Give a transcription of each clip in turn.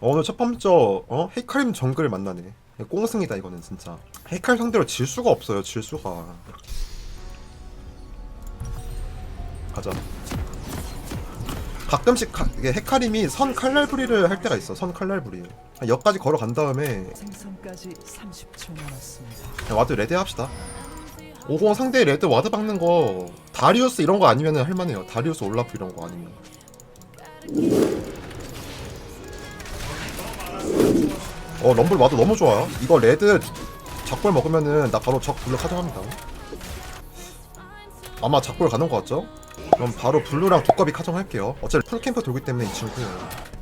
오늘 첫 번째 어? 헤카림 정글 만나네. 꽁승이다 이거는 진짜. 헤카림 상대로 질 수가 없어요 질 수가. 가자. 가끔씩 카, 이게 헤카림이 선 칼날부리를 할 때가 있어 선 칼날부리. 한 역까지 걸어간 다음에 생성까지 30초 남았습니다. 그냥 와드 레드 합시다. 50 상대 레드 와드 박는 거 다리우스 이런 거 아니면 할만해요. 다리우스 올라프 이런 거 아니면 어 럼블 와드 너무 좋아요. 이거 레드 작골 먹으면은 나 바로 적 블루 카정합니다. 아마 작골 가는 거 같죠? 그럼 바로 블루랑 두꺼비 카정할게요. 어차피 풀캠프 돌기 때문에 이 친구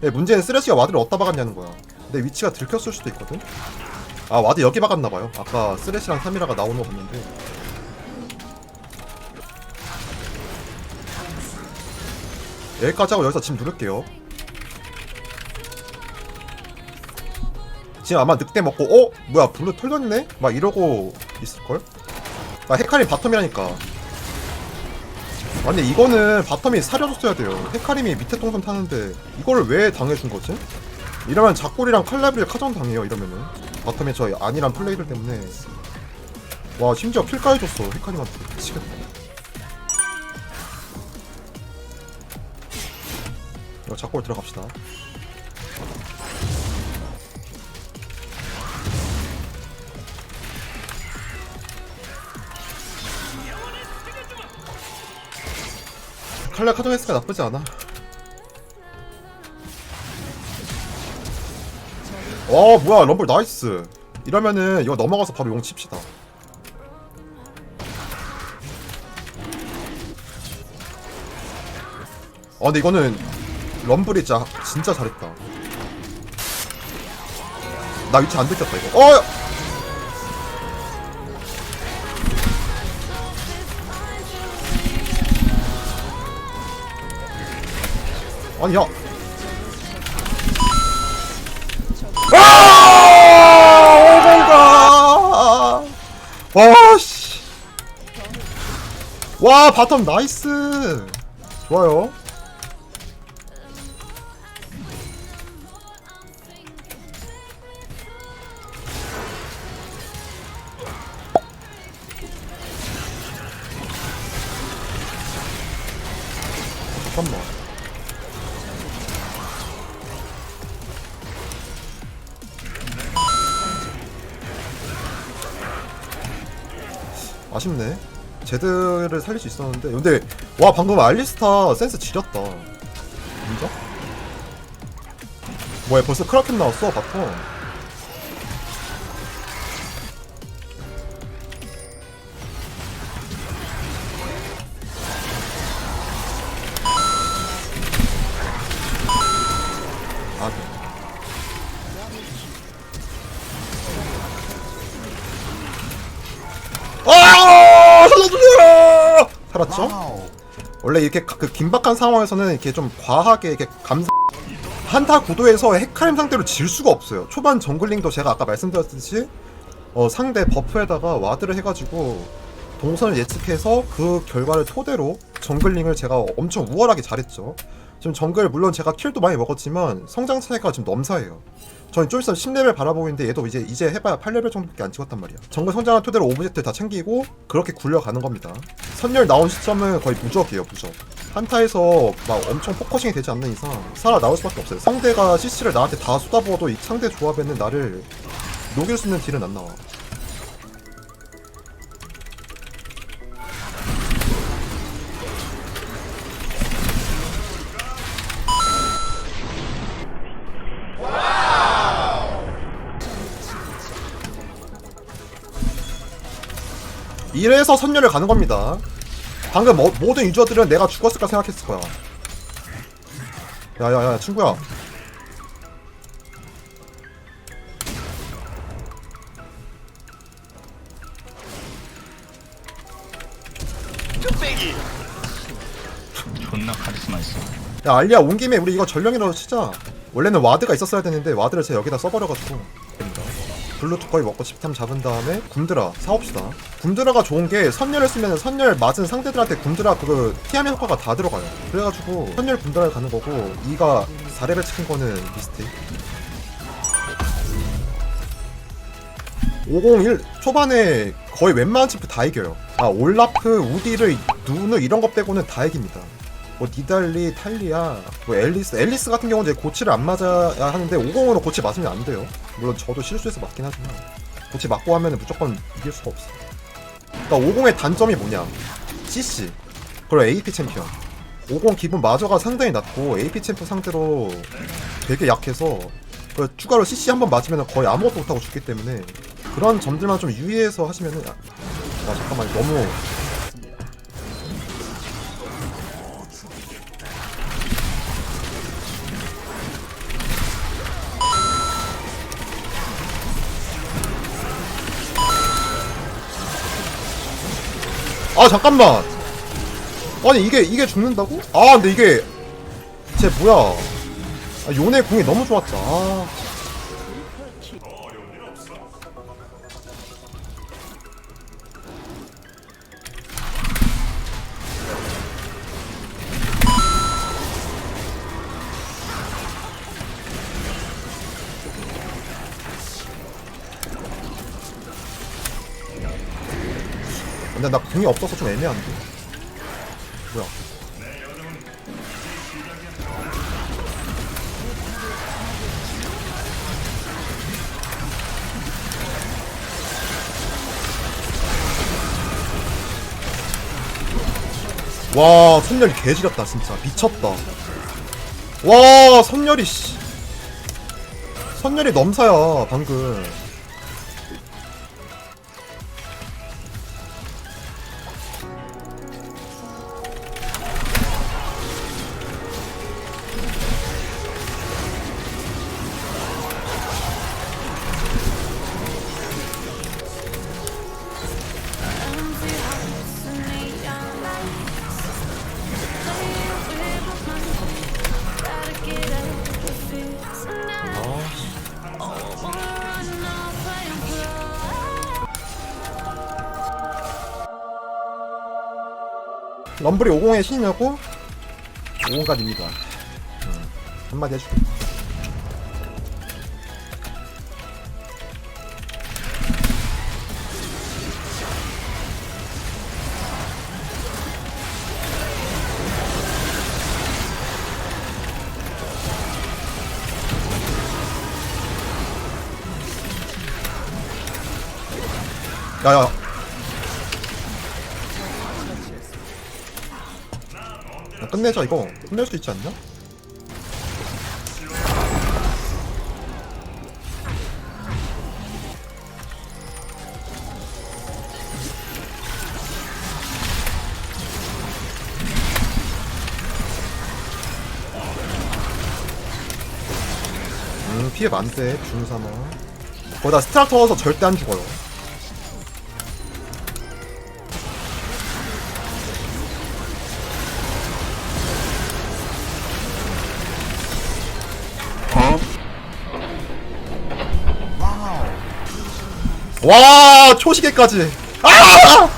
네, 문제는 쓰레쉬가 와드를 어디다 박았냐는 거야. 근데 위치가 들켰을 수도 있거든? 아 와드 여기 박았나봐요. 아까 쓰레쉬랑 3이라가 나오는 거 봤는데. 여기까지 하고 여기서 지금 누를게요 지금 아마 늑대 먹고 어? 뭐야 블루 털렸네? 막 이러고 있을걸? 아 헤카림 바텀이라니까 아 근데 이거는 바텀이 사려줬어야 돼요 헤카림이 밑에 동선 타는데 이걸 왜 당해준 거지? 이러면 작골이랑 칼라비를 카정 당해요 이러면은 바텀에 저 아니란 플레이들 때문에 와 심지어 킬까지 줬어 헤카림한테 미치겠네 이거 작골 들어갑시다 칼라 카정 했으니까 나쁘지 않아. 와 뭐야 럼블 나이스. 이러면은 이거 넘어가서 바로 용 칩시다. 아 근데 이거는 럼블이 진짜, 진짜 잘했다. 나 위치 안 들켰다 이거. 어! 아니 야 아! 오마이갓! 와, 씨. 와, 바텀 나이스! 좋아요. 아쉽네. 제드를 살릴 수 있었는데. 근데, 와, 방금 알리스타 센스 지렸다. 인정? 뭐야, 벌써 크라켄 나왔어, 바텀. 살았죠? 원래 이렇게 가- 그 긴박한 상황에서는 이렇게 좀 과하게 이렇게 감사 한타 구도에서 헤카림 상대로 질 수가 없어요. 초반 정글링도 제가 아까 말씀드렸듯이 어, 상대 버프에다가 와드를 해가지고 동선을 예측해서 그 결과를 토대로 정글링을 제가 엄청 우월하게 잘했죠. 지금 정글 물론 제가 킬도 많이 먹었지만 성장 차이가 지금 넘사해요. 저는 좀 있으면 10레벨 바라보고 있는데 얘도 이제 이제 해봐야 8레벨 정도밖에 안 찍었단 말이야. 정글 성장한 토대로 오브젝트 다 챙기고 그렇게 굴려가는 겁니다. 선열 나온 시점은 거의 무적이에요, 무적. 한타에서 막 엄청 포커싱이 되지 않는 이상 살아 나올 수밖에 없어요. 상대가 CC를 나한테 다 쏟아부어도 이 상대 조합에는 나를 녹일 수 있는 딜은 안 나와. 이래서 선열을 가는 겁니다. 방금 뭐- 모든 유저들은 내가 죽었을까 생각했을 거야. 야야야 친구야. 존나 카리스마 있어. 야 알리야 온 김에 우리 이거 전령이라도 치자. 원래는 와드가 있었어야 되는데 와드를 제가 여기다 써버려가지고. 블루 두꺼이 먹고 집탐 잡은 다음에 군드라 사옵시다. 군드라가 좋은 게 선열을 쓰면 선열 맞은 상대들한테 군드라 그거 피함 효과가 다 들어가요. 그래가지고 선열 군드라를 가는 거고 이가 4레벨 찍힌 거는 미스틱. 501 초반에 거의 웬만한 칩프 다 이겨요. 아 올라프 우디를 누누 이런 것 빼고는 다 이깁니다. 뭐 니달리, 탈리아, 뭐 앨리스, 앨리스 같은 경우는 이제 고치를 안 맞아야 하는데 50으로 고치 맞으면 안 돼요. 물론 저도 실수해서 맞긴 하지만 고치 맞고 하면 무조건 이길 수가 없어. 그러니까 50의 단점이 뭐냐? CC 그리고 AP 챔피언. 50 기분 마저가 상당히 낮고 AP 챔프 상대로 되게 약해서 그 추가로 CC 한 번 맞으면 거의 아무것도 못하고 죽기 때문에 그런 점들만 좀 유의해서 하시면은 아, 아 잠깐만 너무 아 잠깐만 아니 이게 이게 죽는다고? 아 근데 이게 쟤 뭐야 아, 요네 궁이 너무 좋았다 아. 근데 나 궁이 없어서 좀 애매한데? 뭐야? 와 선열이 개지렸다 진짜. 미쳤다. 와 선열이 씨. 선열이 넘사야 방금 럼블이 50의 신이냐고? 50가입니다 음, 한마디 해줄게 야야 끝내자 이거. 끝낼 수 있지 않냐? 음 피해 많대 중사마 거기다 스트락터 넣어서 절대 안 죽어요 와 초시계까지. 아!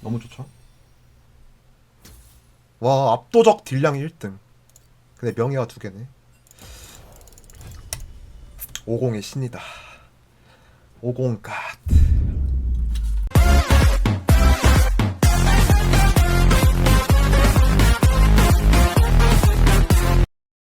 너무 좋죠? 와 압도적 딜량 1등. 근데 명예가 두 개네. 50의 신이다 50가